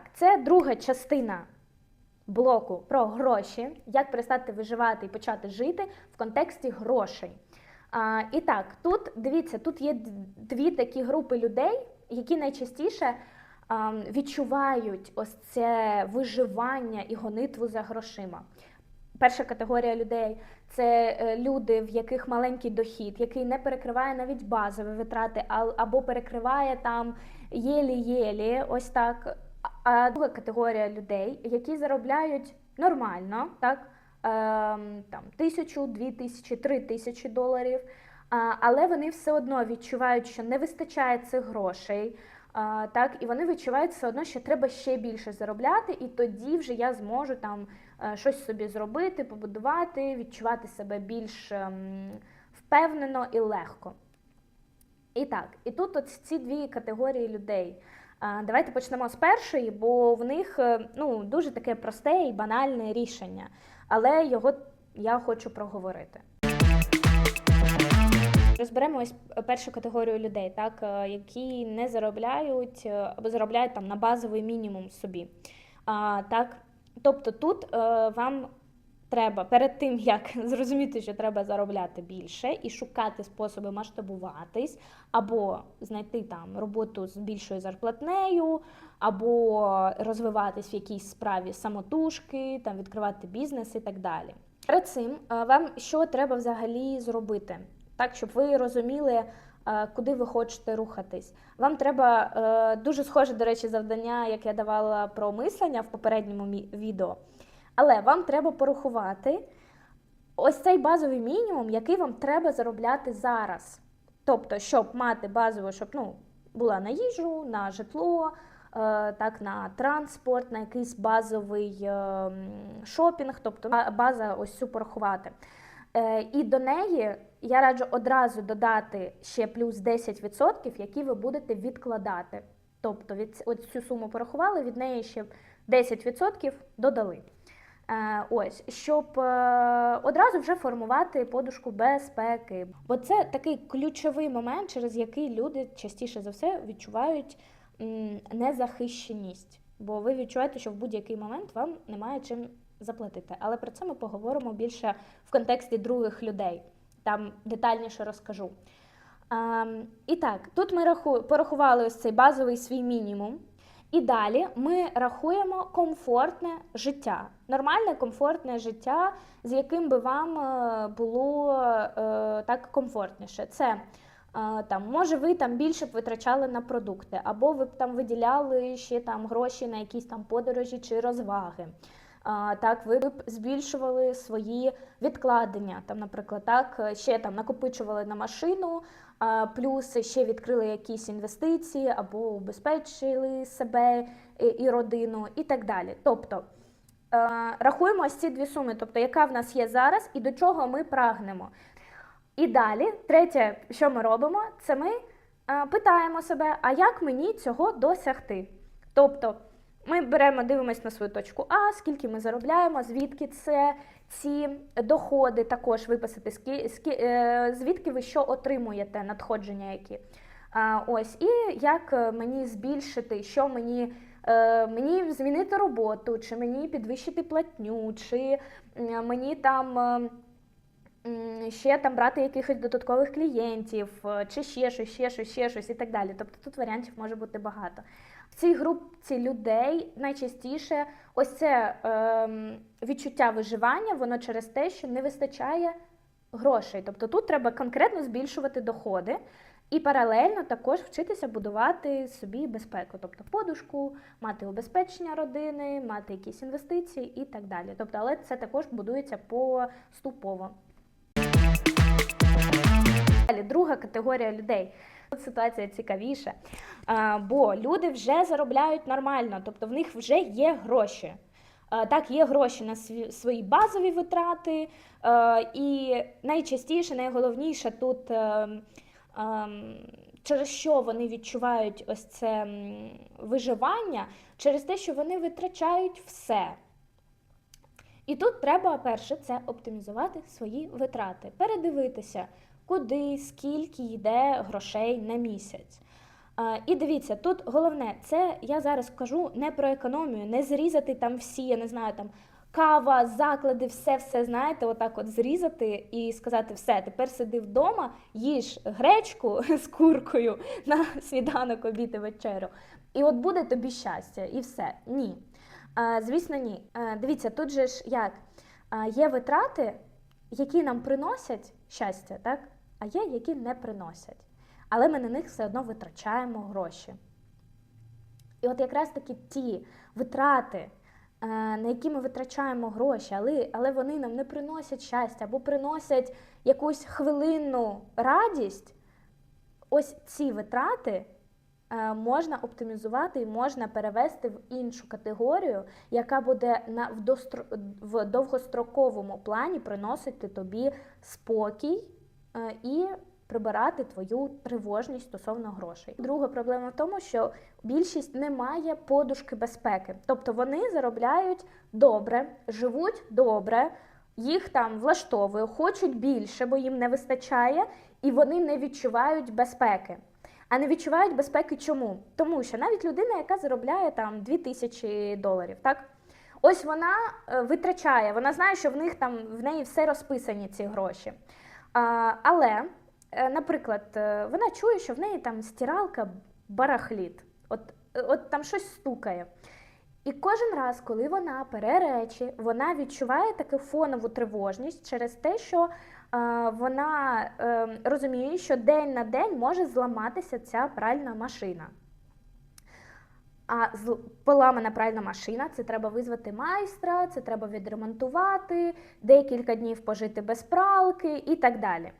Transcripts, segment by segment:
так, це друга частина блоку про гроші, як перестати виживати і почати жити в контексті грошей. А, і так, тут дивіться, тут є дві такі групи людей, які найчастіше а, відчувають ось це виживання і гонитву за грошима. Перша категорія людей це е, люди, в яких маленький дохід, який не перекриває навіть базові витрати, або перекриває там єлі-єлі, ось так. А- друга категорія людей, які заробляють нормально, так ем, там тисячу, дві тисячі, три тисячі доларів. Але вони все одно відчувають, що не вистачає цих грошей. Так, і вони відчувають все одно, що треба ще більше заробляти, і тоді вже я зможу там е, щось собі зробити, побудувати, відчувати себе більш ем, впевнено і легко. І так, і тут от ці дві категорії людей. Давайте почнемо з першої, бо в них е, ну, дуже таке просте і банальне рішення, але його я хочу проговорити. Розберемо ось першу категорію людей, так, е, які не заробляють е, або заробляють там на базовий мінімум собі. А, так, тобто тут е, вам треба перед тим, як зрозуміти, що треба заробляти більше і шукати способи масштабуватись, або знайти там роботу з більшою зарплатнею, або розвиватись в якійсь справі самотужки, там відкривати бізнес і так далі. Перед цим е, вам що треба взагалі зробити, так щоб ви розуміли. е, Куди ви хочете рухатись? Вам треба е, дуже схоже, до речі, завдання, як я давала про мислення в попередньому відео. Але вам треба порахувати ось цей базовий мінімум, який вам треба заробляти зараз. Тобто, щоб мати базову, щоб ну, була на їжу, на житло, е, так, на транспорт, на якийсь базовий е, шопінг, тобто база ось цю порахувати. Е, і до неї я раджу одразу додати ще плюс 10%, які ви будете відкладати. Тобто від от цю суму порахували, від неї ще 10% додали. Е, ось, щоб е, одразу вже формувати подушку безпеки. Бо це такий ключовий момент, через який люди частіше за все відчувають незахищеність. Бо ви відчуваєте, що в будь-який момент вам немає чим заплатити. Але про це ми поговоримо більше в контексті других людей. Там детальніше розкажу. Ем, і так, тут ми порахували ось цей базовий свій мінімум. І далі ми рахуємо комфортне життя, нормальне комфортне життя, з яким би вам е, було е, так комфортніше. Це е, там, може, ви там більше б витрачали на продукти, або ви б там виділяли ще там гроші на якісь там подорожі чи розваги. А, так, ви б збільшували свої відкладення. Там, наприклад, так, ще там накопичували на машину, плюс ще відкрили якісь інвестиції або убезпечили себе і, родину, і так далі. Тобто е, рахуємо ось ці дві суми, тобто яка в нас є зараз і до чого ми прагнемо. І далі, третє, що ми робимо, це ми е, питаємо себе, а як мені цього досягти? Тобто ми беремо, дивимося на свою точку А, скільки ми заробляємо, звідки це ці доходи також виписати, е, звідки ви що отримуєте, надходження які. Ось, і як е, мені збільшити, що мені, е, мені змінити роботу, чи мені підвищити платню, чи мені там. Ще там брати якихось додаткових клієнтів, чи ще щось, ще щось, ще щось і так далі. Тобто тут варіантів може бути багато. Цій групці людей найчастіше ось це ем, відчуття виживання, воно через те, що не вистачає грошей. Тобто тут треба конкретно збільшувати доходи і паралельно також вчитися будувати собі безпеку, тобто подушку, мати убезпечення родини, мати якісь інвестиції і так далі. Тобто, але це також будується поступово. Далі, друга категорія людей. Тут ситуація цікавіша, бо люди вже заробляють нормально, тобто в них вже є гроші. Так, є гроші на свої базові витрати, і найчастіше, найголовніше тут, е, ем, через що вони відчувають ось це виживання, через те, що вони витрачають все. І тут треба перше це оптимізувати свої витрати, передивитися, куди, скільки йде грошей на місяць. І дивіться, тут головне, це я зараз кажу не про економію, не зрізати там всі, я не знаю, там кава, заклади, все, все знаєте, отак от зрізати і сказати, все, тепер сиди вдома, їж гречку з куркою на сніданок, обід і вечерю. І от буде тобі щастя, і все. Ні. Звісно, ні. Дивіться, тут же ж як є витрати, які нам приносять щастя, так? А є, які не приносять. Але ми на них все одно витрачаємо гроші. І от якраз таки ті витрати, е, на які ми витрачаємо гроші, але, але вони нам не приносять щастя або приносять якусь хвилинну радість, ось ці витрати е, можна оптимізувати і можна перевести в іншу категорію, яка буде на, в, достро, в довгостроковому плані приносити тобі спокій і прибирати твою тривожність стосовно грошей. Друга проблема в тому, що більшість не має подушки безпеки, тобто вони заробляють добре, живуть добре, їх там влаштовує, хочуть більше, бо їм не вистачає, і вони не відчувають безпеки. А не відчувають безпеки чому? Тому що навіть людина, яка заробляє там 2000 доларів, так? Ось вона е, витрачає, вона знає, що в них там в неї все розписані ці гроші. Але, е, наприклад, е, вона чує, що в неї там стиралка барахліт, от, е, от там щось стукає. І кожен раз, коли вона пере речі, вона відчуває таку фонову тривожність через те, що е, вона е, розуміє, що день на день може зламатися ця пральна машина. А поламана пральна машина, це треба визвати майстра, це треба відремонтувати, декілька днів пожити без пралки і так далі.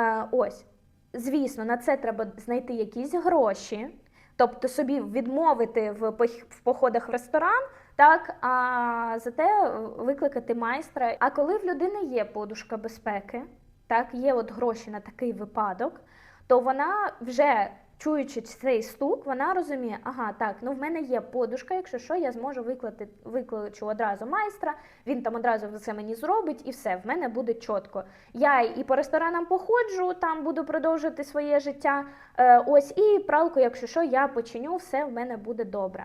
Е, ось, звісно, на це треба знайти якісь гроші, тобто собі відмовити в, в походах в ресторан, так, а зате викликати майстра. А коли в людини є подушка безпеки, так, є от гроші на такий випадок, то вона вже чуючи цей стук, вона розуміє, ага, так, ну в мене є подушка, якщо що, я зможу виклати, викличу одразу майстра, він там одразу все мені зробить, і все, в мене буде чітко. Я і по ресторанам походжу, там буду продовжувати своє життя. Е, ось і пралку, якщо що, я починю, все в мене буде добре.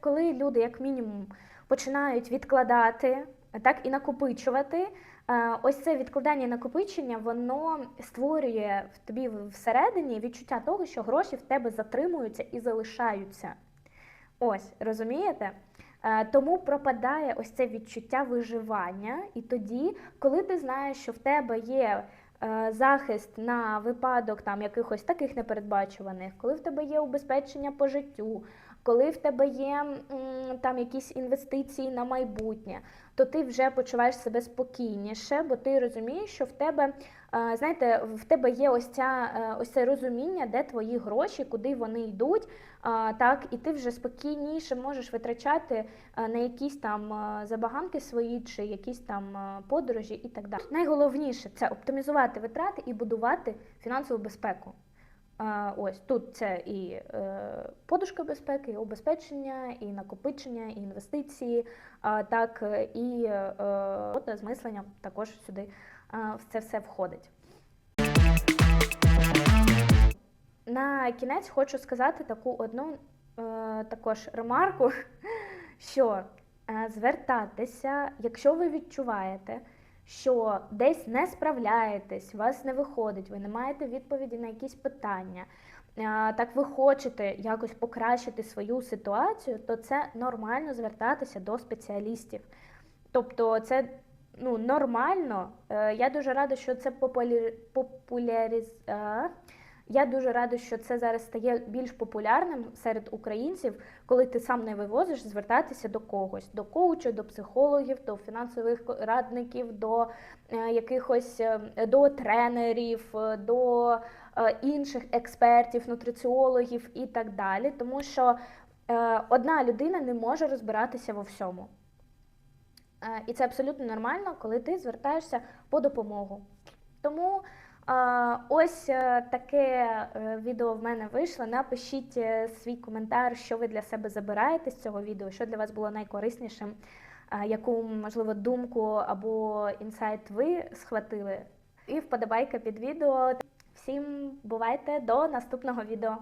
Коли люди, як мінімум, починають відкладати так і накопичувати. Е, Ось це відкладання накопичення, воно створює в тобі всередині відчуття того, що гроші в тебе затримуються і залишаються. Ось, розумієте? Е, Тому пропадає ось це відчуття виживання, і тоді, коли ти знаєш, що в тебе є е, захист на випадок там якихось таких непередбачуваних, коли в тебе є убезпечення по життю, коли в тебе є там якісь інвестиції на майбутнє, то ти вже почуваєш себе спокійніше, бо ти розумієш, що в тебе, е, знаєте, в тебе є ось ця е, ось це розуміння, де твої гроші, куди вони йдуть. Так, і ти вже спокійніше можеш витрачати е, на якісь там забаганки свої чи якісь там подорожі і так далі. Найголовніше це оптимізувати витрати і будувати фінансову безпеку. Ось тут це і е, подушка безпеки, і обезпечення, і накопичення, і інвестиції, так е, і е, робота з також сюди це все входить. На кінець хочу сказати таку одну також ремарку, що звертатися, якщо ви відчуваєте, що десь не справляєтесь, вас не виходить, ви не маєте відповіді на якісь питання, так ви хочете якось покращити свою ситуацію, то це нормально звертатися до спеціалістів. Тобто, це ну, нормально. Е, Я дуже рада, що це популярі... я дуже рада, що це зараз стає більш популярним серед українців, коли ти сам не вивозиш, звертатися до когось, до коуча, до психологів, до фінансових радників, до е, якихось е, до тренерів, е, до інших експертів, нутриціологів і так далі. Тому що одна людина не може розбиратися во всьому. І це абсолютно нормально, коли ти звертаєшся по допомогу. Тому ось е, таке е, відео в мене вийшло. Напишіть е, свій коментар, що ви для себе забираєте з цього відео, що для вас було найкориснішим, яку, можливо, думку або інсайт ви схватили. І вподобайка під відео. Всім бувайте до наступного відео.